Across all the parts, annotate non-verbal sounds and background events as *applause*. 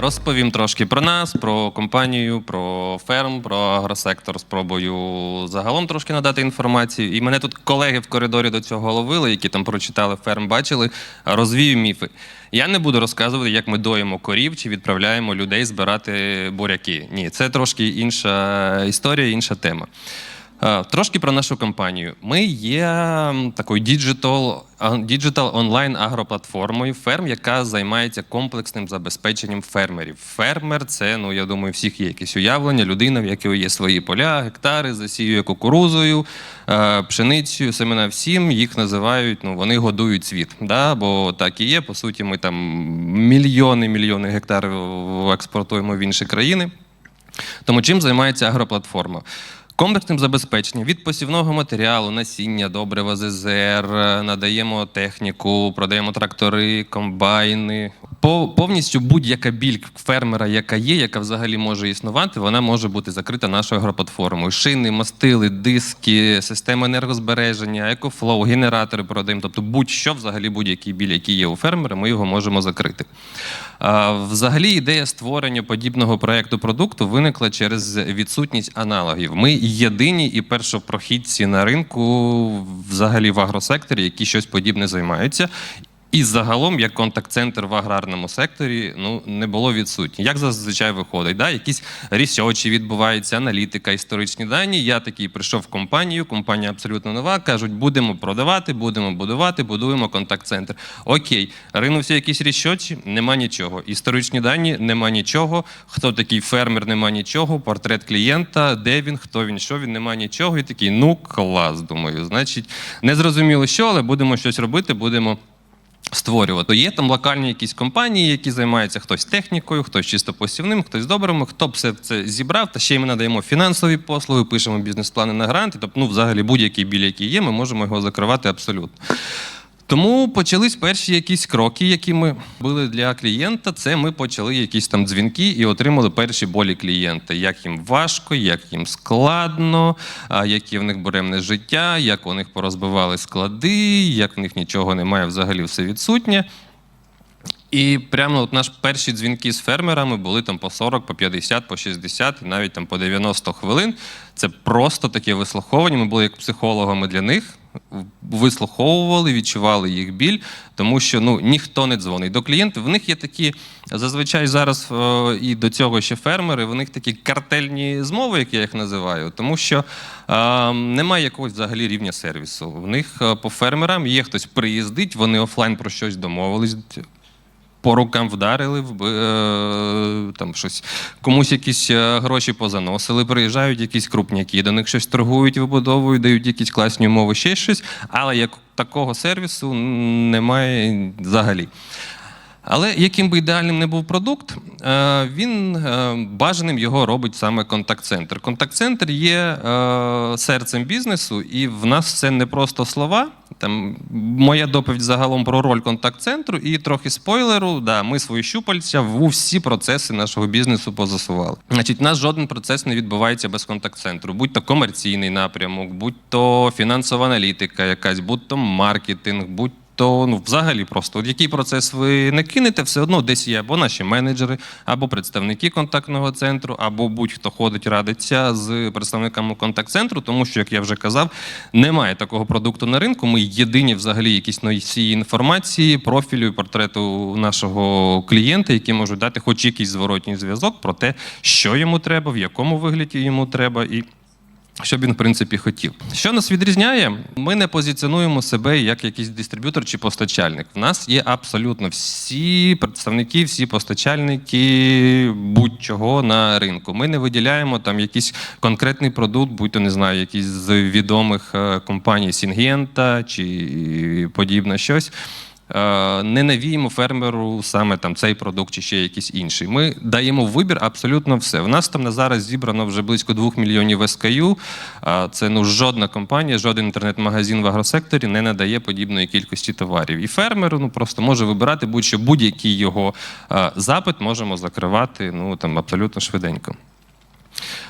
Розповім трошки про нас, про компанію, про ферм, про агросектор. Спробую загалом трошки надати інформацію. І мене тут колеги в коридорі до цього ловили, які там прочитали ферм, бачили. Розвію міфи. Я не буду розказувати, як ми доїмо корів чи відправляємо людей збирати буряки. Ні, це трошки інша історія, інша тема. Е, Трошки про нашу компанію. Ми є такою діджитал, діджитал онлайн агроплатформою ферм, яка займається комплексним забезпеченням фермерів. Фермер це, ну я думаю, всіх є якесь уявлення. Людина, в якої є свої поля, гектари, засіює кукурузою, е, пшеницею, семена всім їх називають. Ну вони годують світ. Да? Бо так і є. По суті, ми там мільйони, мільйони гектарів експортуємо в інші країни. Тому чим займається агроплатформа? Комплексним забезпеченням від посівного матеріалу, насіння, добрива ЗЗР, надаємо техніку, продаємо трактори, комбайни. По, повністю будь-яка біль фермера, яка є, яка взагалі може існувати, вона може бути закрита нашою агроплатформою. Шини, мастили, диски, системи енергозбереження, екофлоу, генератори продаємо. Тобто будь-що, взагалі будь-який біль, який є у фермера, ми його можемо закрити. Взагалі, ідея створення подібного проекту продукту виникла через відсутність аналогів. Ми єдині і першопрохідці на ринку, взагалі в агросекторі, які щось подібне займаються. І загалом, як контакт-центр в аграрному секторі, ну не було відсутні. Як зазвичай виходить, да? якісь рісочі відбуваються, аналітика, історичні дані. Я такий прийшов в компанію, компанія абсолютно нова. кажуть, будемо продавати, будемо будувати, будуємо контакт-центр. Окей, ринувся якісь рішочі, нема нічого. Історичні дані, нема нічого. Хто такий фермер, нема нічого. Портрет клієнта, де він, хто він, що він, нема нічого. І такий, ну клас, думаю. Значить, не зрозуміло що, але будемо щось робити, будемо. Створювати. Є там локальні якісь компанії, які займаються хтось технікою, хтось чисто посівним, хтось добрими, хто б все це зібрав, та ще й ми надаємо фінансові послуги, пишемо бізнес-плани на гранти. Тобто, ну, взагалі, будь-який біль, який є, ми можемо його закривати абсолютно. Тому почались перші якісь кроки, які ми робили для клієнта. Це ми почали якісь там дзвінки і отримали перші болі клієнта. Як їм важко, як їм складно, яке в них буремне життя, як у них порозбивали склади, як в них нічого немає, взагалі все відсутнє. І прямо от наші перші дзвінки з фермерами були там по 40, по 50, по 60, і навіть там по 90 хвилин. Це просто таке вислуховування. Ми були як психологами для них, вислуховували, відчували їх біль, тому що ну ніхто не дзвонить до клієнтів. В них є такі зазвичай зараз е, і до цього ще фермери. В них такі картельні змови, як я їх називаю, тому що е, немає якогось взагалі рівня сервісу. В них е, по фермерам є хтось приїздить, вони офлайн про щось домовились по рукам вдарили, е, там щось комусь якісь е, гроші позаносили, приїжджають якісь крупняки, до них щось торгують, вибудовують, дають якісь класні умови, ще щось. Але як такого сервісу немає взагалі. Але яким би ідеальним не був продукт, е, він бажаним його робить саме контакт-центр. Контакт-центр є серцем бізнесу, і в нас це не просто слова. Там моя доповідь загалом про роль контакт-центру і трохи спойлеру. Да, ми свої щупальця в усі процеси нашого бізнесу позасували. Значить, у нас жоден процес не відбувається без контакт-центру, будь то комерційний напрямок, будь то фінансова аналітика, якась, будь то маркетинг, будь то ну взагалі просто от який процес ви не кинете, все одно десь є або наші менеджери, або представники контактного центру, або будь-хто ходить, радиться з представниками контакт-центру, тому що, як я вже казав, немає такого продукту на ринку. Ми єдині взагалі якісь носії інформації, профілю і портрету нашого клієнта, які можуть дати хоч якийсь зворотній зв'язок про те, що йому треба, в якому вигляді йому треба і. Що він, в принципі, хотів. Що нас відрізняє? Ми не позиціонуємо себе як якийсь дистриб'ютор чи постачальник. В нас є абсолютно всі представники, всі постачальники будь-чого на ринку. Ми не виділяємо там якийсь конкретний продукт, будь то не знаю, якийсь з відомих е, компаній Сінгента чи подібне щось. Е, не навіємо фермеру саме там цей продукт чи ще якийсь інший. Ми даємо вибір абсолютно все. У нас там на зараз зібрано вже близько 2 мільйонів SKU. А Це ну жодна компанія, жоден інтернет-магазин в агросекторі не надає подібної кількості товарів. І фермер ну просто може вибирати будь-що будь-який його е, запит можемо закривати ну там абсолютно швиденько.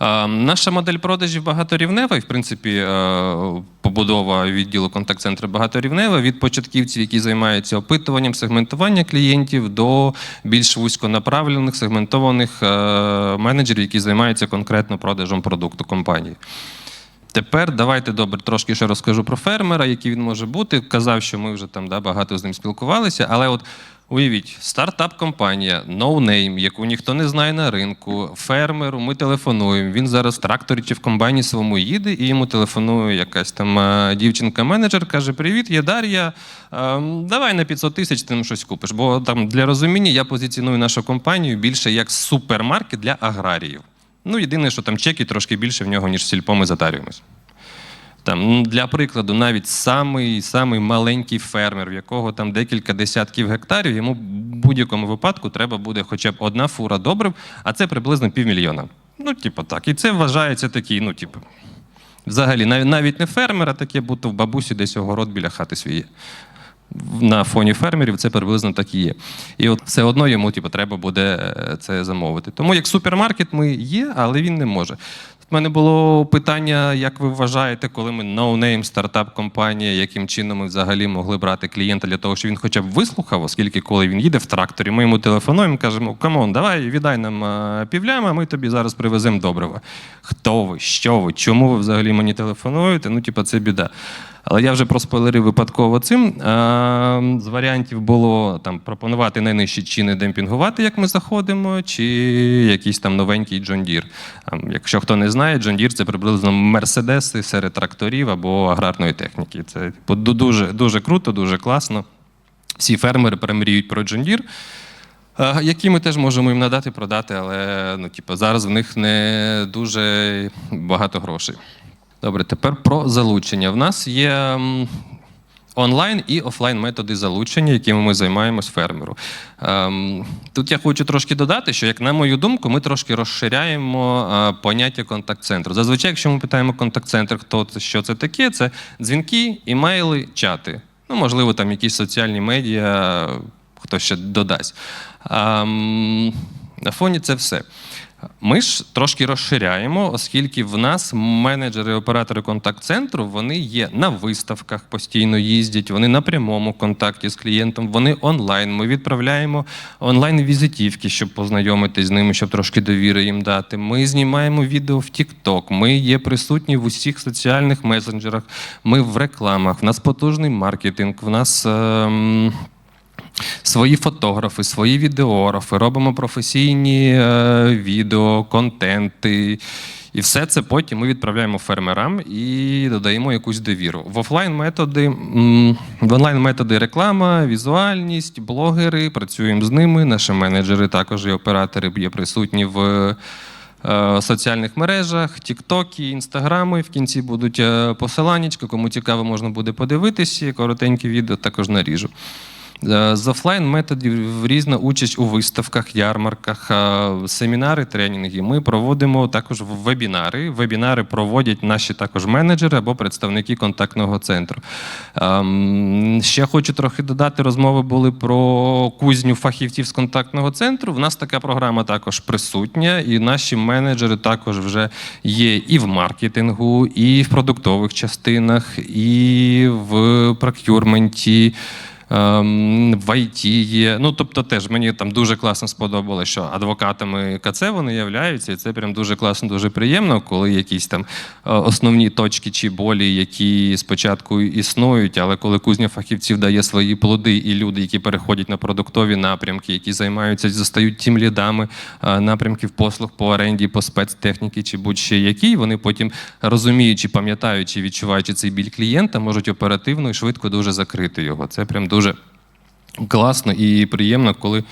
Е, Наша модель продажів багаторівнева, і в принципі е, побудова відділу контакт-центру багаторівнева від початківців, які займаються опитуванням, сегментування клієнтів, до більш вузьконаправлених сегментованих е, менеджерів, які займаються конкретно продажем продукту компанії. Тепер давайте добре трошки ще розкажу про фермера, який він може бути. Казав, що ми вже там да, багато з ним спілкувалися, але от уявіть, стартап-компанія, no-name, яку ніхто не знає на ринку, фермеру, ми телефонуємо. Він зараз в тракторі чи в комбайні своєму їде, і йому телефонує якась там е, дівчинка-менеджер, каже: Привіт, я Дар'я. е, Давай на 500 тисяч ти нам щось купиш. Бо там для розуміння я позиціоную нашу компанію більше як супермаркет для аграріїв. Ну, єдине, що там чеки трошки більше в нього, ніж сільпо, ми затарюємось. Там, ну, для прикладу, навіть самий, самий маленький фермер, в якого там декілька десятків гектарів, йому в будь-якому випадку треба буде хоча б одна фура добрив, а це приблизно півмільйона. Ну, типу так. І це вважається такий, ну, типу, взагалі, навіть, не фермер, а таке, будто в бабусі десь огород біля хати свій. На фоні фермерів це приблизно так і є. І от все одно йому типу, треба буде е, це замовити. Тому як супермаркет ми є, але він не може. У мене було питання, як ви вважаєте, коли ми no-name стартап-компанія, яким чином ми взагалі могли брати клієнта для того, щоб він хоча б вислухав, оскільки коли він їде в тракторі, ми йому телефонуємо, кажемо: камон, давай віддай нам півляма, ми тобі зараз привеземо добрива. Хто ви? Що ви? Чому ви взагалі мені телефонуєте? Ну, типа, це біда. Але я вже проспойлерив випадково цим. Е, З варіантів було там пропонувати найнижчі ціни демпінгувати, як ми заходимо, чи якийсь там новенький John Deere. Якщо хто не знає, Deere – це приблизно мерседеси серед тракторів або аграрної техніки. Це типу, дуже, дуже круто, дуже класно. Всі фермери перемріють про Deere. Е, Які ми теж можемо їм надати, продати, але ну, типу, зараз в них не дуже багато грошей. Добре, тепер про залучення. В нас є онлайн і офлайн методи залучення, якими ми займаємось фермеру. Ем, Тут я хочу трошки додати, що, як на мою думку, ми трошки розширяємо е, поняття контакт-центру. Зазвичай, якщо ми питаємо контакт-центр, хто це, що це таке, це дзвінки, імейли, чати. Ну, можливо, там якісь соціальні медіа, хто ще додасть. Ем, на фоні це все. Ми ж трошки розширяємо, оскільки в нас менеджери, оператори контакт-центру вони є на виставках, постійно їздять, вони на прямому контакті з клієнтом, вони онлайн. Ми відправляємо онлайн-візитівки, щоб познайомитись з ними, щоб трошки довіри їм дати. Ми знімаємо відео в TikTok, ми є присутні в усіх соціальних месенджерах, ми в рекламах, в нас потужний маркетинг, в нас. ем, Свої фотографи, свої відеографи, робимо професійні е, відео, контенти. І все це потім ми відправляємо фермерам і додаємо якусь довіру. В офлайн методи, в онлайн методи реклама, візуальність, блогери, працюємо з ними. Наші менеджери також і оператори є присутні в е, соціальних мережах, Тіктоки, Інстаграми. В кінці будуть е, посиланнячка. Кому цікаво, можна буде подивитися. Коротеньке відео також наріжу. Е, З офлайн методів різна участь у виставках, ярмарках, е, семінари, тренінги. Ми проводимо також вебінари. Вебінари проводять наші також менеджери або представники контактного центру. Ем, Ще хочу трохи додати. Розмови були про кузню фахівців з контактного центру. В нас така програма також присутня, і наші менеджери також вже є і в маркетингу, і в продуктових частинах, і в прокюрменті. Ем, в IT є. Ну, тобто, теж мені там дуже класно сподобалося, що адвокатами КЦ вони являються, і це прям дуже класно, дуже приємно, коли якісь там е, основні точки чи болі, які спочатку існують, але коли кузня фахівців дає свої плоди, і люди, які переходять на продуктові напрямки, які займаються, застають тім лідами е, напрямків послуг по оренді, по спецтехніки чи будь-ще які, вони потім розуміючи, пам'ятаючи, відчуваючи цей біль клієнта, можуть оперативно і швидко дуже закрити його. Це прям дуже класно і приємно, коли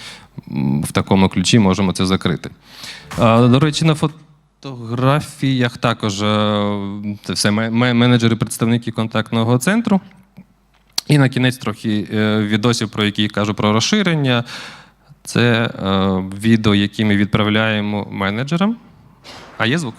в такому ключі можемо це закрити. До речі, на фотографіях також е, це все ме- ме- менеджери, представники контактного центру. І на кінець трохи е, відосів, про які кажу про розширення. Це е, відео, які ми відправляємо менеджерам. А є звук?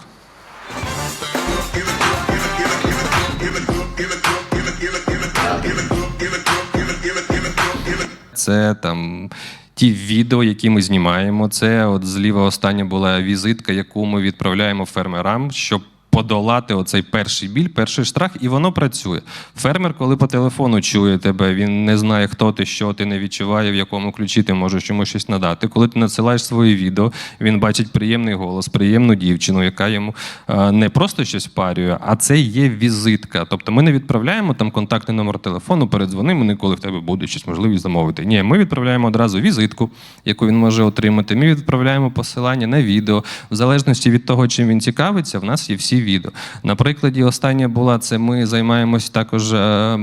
Це там ті відео, які ми знімаємо. Це от зліва остання була візитка, яку ми відправляємо фермерам, щоб подолати оцей перший біль, перший штрах, і воно працює. Фермер, коли по телефону чує тебе, він не знає, хто ти, що ти не відчуває, в якому ключі ти можеш йому щось надати. Коли ти надсилаєш своє відео, він бачить приємний голос, приємну дівчину, яка йому е, не просто щось парює, а це є візитка. Тобто ми не відправляємо там контактний номер телефону, передзвони мені, коли в тебе буде щось можливість замовити. Ні, ми відправляємо одразу візитку, яку він може отримати. Ми відправляємо посилання на відео. В залежності від того, чим він цікавиться, в нас є всі відео. На прикладі остання була це. Ми займаємось також е,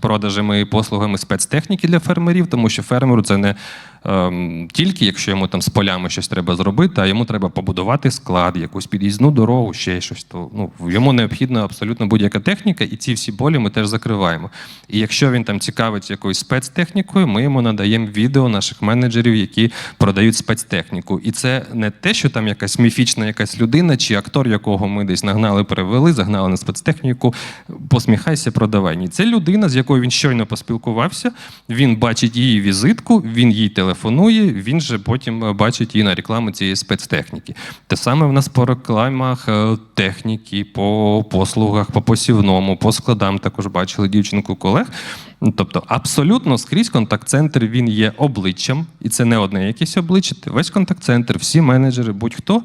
продажами і послугами спецтехніки для фермерів, тому що фермеру це не ем, тільки якщо йому там з полями щось треба зробити, а йому треба побудувати склад, якусь під'їзну дорогу, ще щось. То ну йому необхідна абсолютно будь-яка техніка, і ці всі болі ми теж закриваємо. І якщо він там цікавиться якоюсь спецтехнікою, ми йому надаємо відео наших менеджерів, які продають спецтехніку. І це не те, що там якась міфічна якась людина чи актор, якого ми десь нагнали, перевели, загнали на спецтехніку. Посміхайся, продавай. Ні, це людина, з якою він щойно поспілкувався. Він бачить її візитку, він їй телефонує. Він же потім е, бачить її на рекламу цієї спецтехніки. Те саме в нас по рекламах е, техніки, по послугах, по посівному, по складам також бачили дівчинку колег. Ну, Тобто, абсолютно скрізь контакт-центр він є обличчям, і це не одне якесь обличчя. Весь контакт-центр, всі менеджери, будь-хто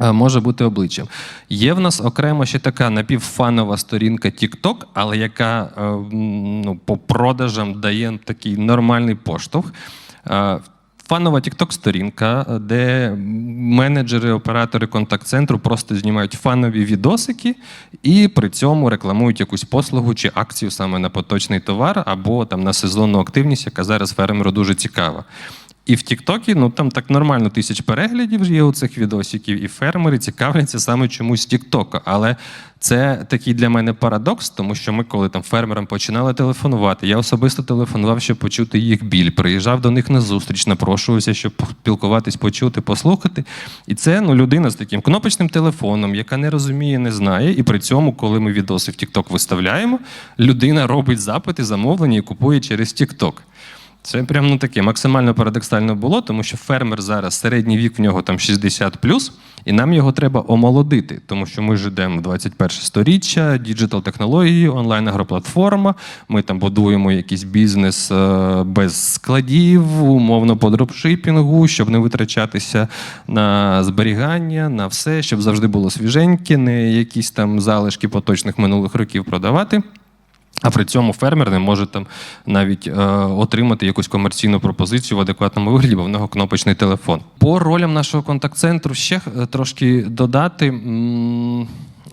е, може бути обличчям. Є в нас окремо ще така напівфанова сторінка TikTok, але яка ну, по продажам дає такий нормальний поштовх. Е, Фанова Тікток-сторінка, де менеджери, оператори контакт-центру просто знімають фанові відосики і при цьому рекламують якусь послугу чи акцію саме на поточний товар або там на сезонну активність, яка зараз фермеру дуже цікава. І в Тіктокі, ну там так нормально тисяч переглядів є у цих відосиків, і фермери цікавляться саме чомусь Тіктока. Але це такий для мене парадокс, тому що ми, коли там фермерам починали телефонувати, я особисто телефонував, щоб почути їх біль. Приїжджав до них на зустріч, напрошувався, щоб поспілкуватись, почути, послухати. І це ну, людина з таким кнопочним телефоном, яка не розуміє, не знає. І при цьому, коли ми відоси в Тікток виставляємо, людина робить запити, замовлення і купує через Тікток. Це прям ну таке максимально парадоксально було, тому що фермер зараз середній вік в нього там 60 і нам його треба омолодити, тому що ми ж йдемо в 21 сторіччя, діджитал технології, онлайн агроплатформа. Ми там будуємо якийсь бізнес е, без складів, умовно по дропшипінгу, щоб не витрачатися на зберігання, на все, щоб завжди було свіженьке, не якісь там залишки поточних минулих років продавати. А при цьому фермер не може там навіть е, отримати якусь комерційну пропозицію в адекватному вигляді, бо в нього кнопочний телефон. По ролям нашого контакт-центру ще е, трошки додати.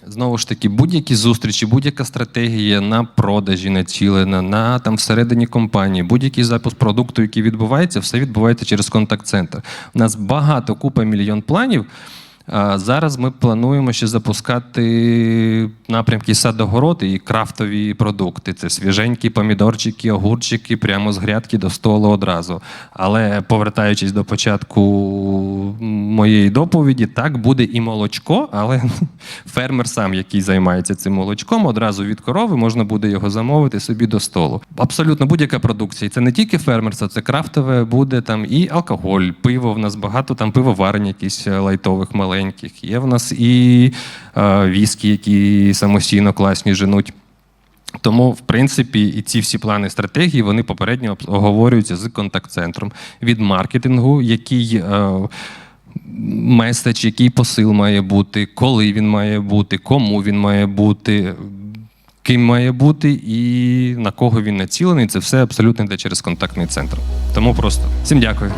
Знову ж таки, будь-які зустрічі, будь-яка стратегія на продажі націлена, на там всередині компанії, будь-який запуск продукту, який відбувається, все відбувається через контакт-центр. У нас багато купа мільйон планів. Зараз ми плануємо ще запускати напрямки садогород і крафтові продукти. Це свіженькі помідорчики, огурчики, прямо з грядки до столу одразу. Але повертаючись до початку моєї доповіді, так буде і молочко, але *laughs* фермер сам, який займається цим молочком, одразу від корови можна буде його замовити собі до столу. Абсолютно будь-яка продукція. І Це не тільки фермерство, це крафтове, буде там і алкоголь, пиво. В нас багато там пивоварень, якісь лайтових маленьких. Є в нас і е, віскі, які самостійно класні женуть. Тому, в принципі, і ці всі плани стратегії вони попередньо об- оговорюються з контакт-центром від маркетингу, який. Е, Меседж, який посил має бути, коли він має бути, кому він має бути, ким має бути і на кого він націлений. Це все абсолютно йде через контактний центр. Тому просто всім дякую.